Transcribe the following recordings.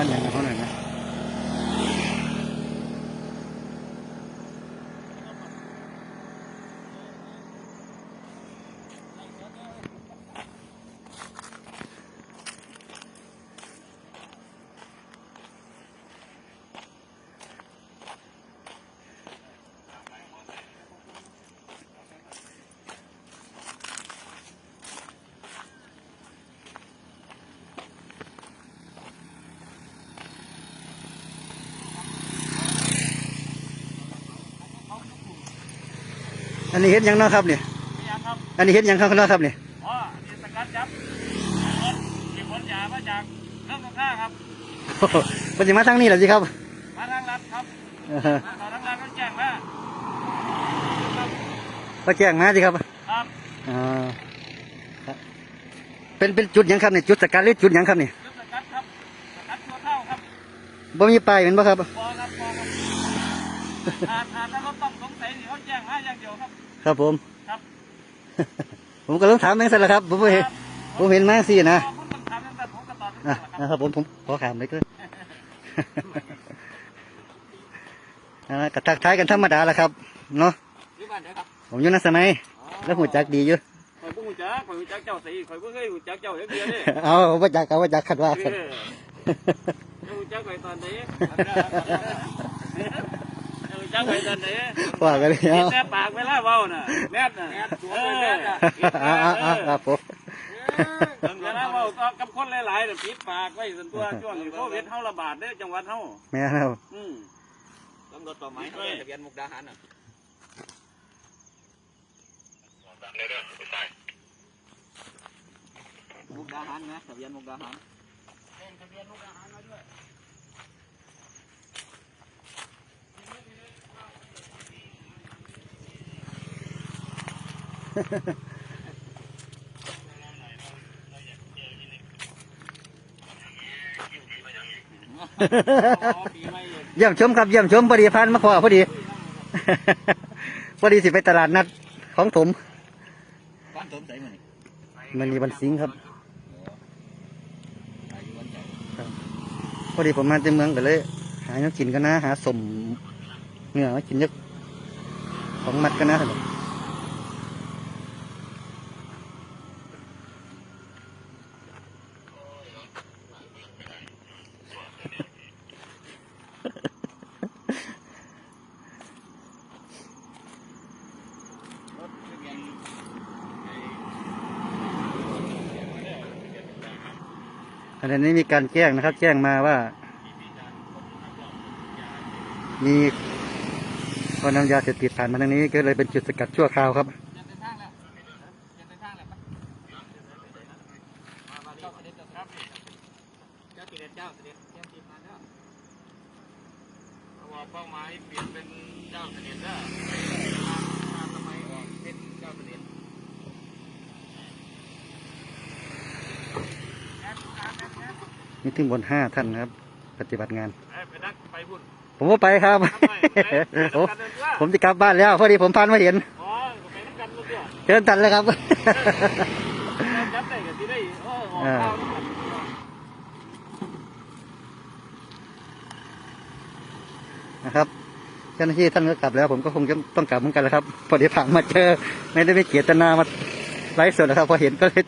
ด้านอย่ อยนะอันนี้เห็นหยังเนาะครับเนี่ยไม่ยังครับอันนี้เห็นหยังครับเนาะครับเนี่ยอ๋อนี่สกัดจับรถเก็บผลยามาจากเครื่องกับข้าครับโอ้โหมันจะมาทางนี้เหรอสิครับ มาทางรัฐครับเออมาทางรัฐก็แจ้งว่าครับก็แจ้งมาสิครับ ครับอ่าครับเป็นเป็นจุดหยังครับเนี่ยจุดสกัดหรือจุดหยังครับเนี่ยเครื่องสกัดครับสกัดตัวเท่าครับบ่มีป้ายเป็นบ่ครับปอครับปอครับ หากหากถ้ารถต้องสงสัยนี่เขาแจ้งมาอย่างเดียวครับ ครับผม ครับ ผมก็ต้องถามแม่งสันละครับ ผมบ่เห็นผมเห็นมาสินะพอคุณต้องถามตั้งแต่ผมก็ตอบตั้งอะแต่ละนะคครับรับผมผมขอถามเลยก็ อ่ากระทักทายกันธรรมดาละครับเนาะนี่บ้านเด้อครับผมอยู่นัสมัยแล้วหูจักดีอยู่ ข่อยบ่ฮู้จักข่อยฮู้จักเจ้าสิข่อยบ่เคยฮู้จักเจ้าจักเดียวเด้เอาว่าจักเอาว่าจักขัดว่าเอกันอจะฮู้จักข่อยตอนไหน จะฮู้จักข่อยตอนไหนว่ากันเลยเห็เอานแต่ปากเวลาเว้าน่ะแม่นน่ะเอออ่าอ่าอ่าครับผมเวลาเว้าก็กับคนหลายๆน่ะปิดปากไว้ส่วนตัวช่วงนี้โควิดเฮาระบาดเด้อจังหวัดเฮาแม่ครับอืมตำรวจป่าไม้เขาเลยทะเบียนมุกดาหารน่ะมุกดาหารนะทะเบียนมุกดาหารอ๋อปีใหม่ เยี่ยมชมครับเยี่ยมชมพอดีพันมาขอพอดีพอดีสิไปตลาดนัดของถมบ้านสมใสมันมันมีวันสิงห์ครับอายุวันใจพอดีผมมาจากเมืองก็เลย หาเนื้อกินกันนะ หาสมเนื้อมากินเยอะของมัดกันนะท่าน รถทะเบียน ขณะนี้มีการแจ้งนะครับ แจ้งมาว่า มีคนนำยาเสพติดผ่านมาทางนี้ก็เลยเป็นจุดสกัดชั่วคราวครับเดินทางแล้วจะเดินทางแล้วปะมามาเจ้าเสด็จเจ้าติเดชเจ้าเสด็จมาแล้วเพราเป้าหมายเปลี่ยนเป็นเจ้าเสด็จเด้อ มามาทำไมออกเป็นเจ้าเสด็จ มีถึงบนห้าท่านนะครับ ปฏิบัติงานเอ้ยไปนักไปพุ่นผมก็ไปครับทำไมไปไปโอ้นักกันเดินว่าผมจะกลับบ้านแล้วพอดีผมพันมาเห็นอ๋อไปนักกันลูกเดียวเชิญตันเลยครับจับได้กันที่ได้เออออกข้าวนี่กันนะครับเจ้าหน้าที่ท่านก็กลับแล้ว ผมก็คงจะต้องกลับเหมือนกันแหล้วครับ พอดีผ่านมาเจอไม่ได้ไม่เกียรตนามาไลฟ์สดนะครับ พอเห็นก็เลย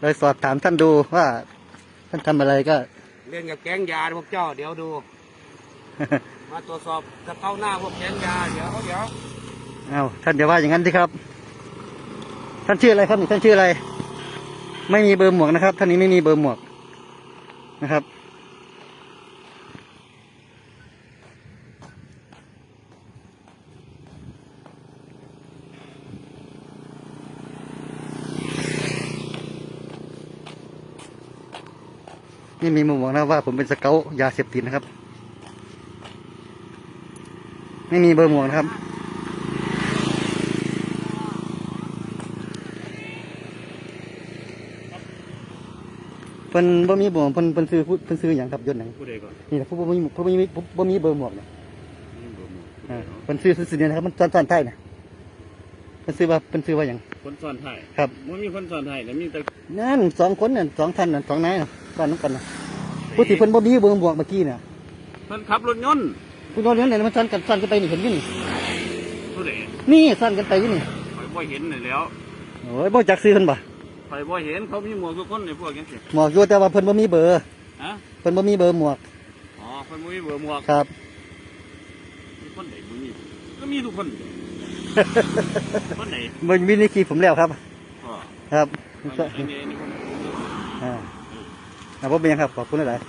เลยสอบถามท่านดูว่า ท่านทำอะไรก็ เล่นกับแก๊งยาพวกเจ้าเดี๋ยวดู มาตรวจสอบกระเป๋าหน้าพวกแก๊งยาเดี๋ยวเดี๋ยวเอาท่านจะว่าอย่างนั้นสิครับ ท่านชื่ออะไรครับนี่ท่านชื่ออะไร ไม่มีเบอร์หมวกนะครับ ท่านนี้ไม่มีเบอร์หมวกนะครับ นี่มีมุมบอกนะว่าผมเป็นสเกลยาเสพติดนะครับ ไม่มีเบอร์หมวกนะครับ เพิ่นบ่มีบ่เพิ่นเพิ่นซื้อเพิ่นซื้อหยังครับยศหนังผู้ใดก่อนนี่แหละผู้บ่มีผู้บ่มีผู้บ่มีเบอร์หมวกเนี่ยอ่าเพิ่นซื้อซื้อเนี่ยนะครับมันตอนตอนท้ายน่ะเพิ่นซื้อว่าเพิ่นซื้อว่าหยังคนสอนไทยครับมันมีคนสอนไทยแล้วมีแต่นั่นสองคนน่ะสองท่านน่ะสองนายน่ะ ตอนนั้นกันน่ะสีผู้ที่เพิ่นบ่มีเบอร์หมวกเมื่อกี้เนี่ยเพิ่นขับรถยนต์ผู้นอนนั้นเนี่ยมันสั่นกันสั่นกันไปนี่เห็นอยู่นี่ผู้ใดนี่สั่นกันไปอยู่นี่ข่อยบ่เห็นนี่แหล้วโอ้ยบ่จักซื้อเพิ่นบ่ข่อยบ่เห็นเขามีหมวกทุกคนในพวกจังซี่หมวกอยู่แต่ว่าเพิ่นบ่มีเบอร์ฮะเพิ่นบ่มีเบอร์หมวกอ๋อเพิ่นบ่มีเบอร์หมวกครับมีคนใดบ่มีก็มีทุกคนคนไหนบ่มีในคลิปผมแล้วครับอ๋อครับอัน เอันนี้ผมอ่าอ่าบ่เป็นยังครับ ขอบคุณหลาย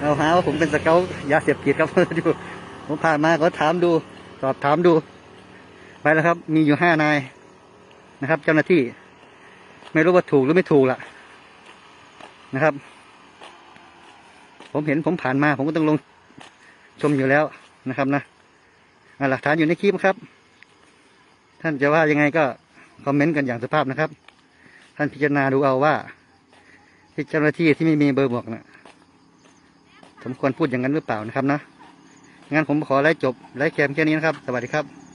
เอาหาว่าผมเป็นสเกลยาเสพติดครับดูผมผ่านมาก็ถามดู สอบถามดู ไปแล้วครับ มีอยู่ห้านายนะครับ เจ้าหน้าที่ ไม่รู้ว่าถูกหรือไม่ถูกล่ะ นะครับ ผมเห็นผมผ่านมา ผมก็ต้องลงชมอยู่แล้วนะครับนะอ่าหลักฐานอยู่ในคลิปครับ ท่านจะว่ายังไงก็คอมเมนต์กันอย่างสุภาพนะครับ ท่านพิจารณาดูเอาว่า ที่เจ้าหน้าที่ที่ไม่มีเบอร์บอกนะสมควรพูดอย่างนั้นหรือเปล่านะครับนะงั้นผมขอไล่จบไล่แคมแค่นี้นะครับ สวัสดีครับ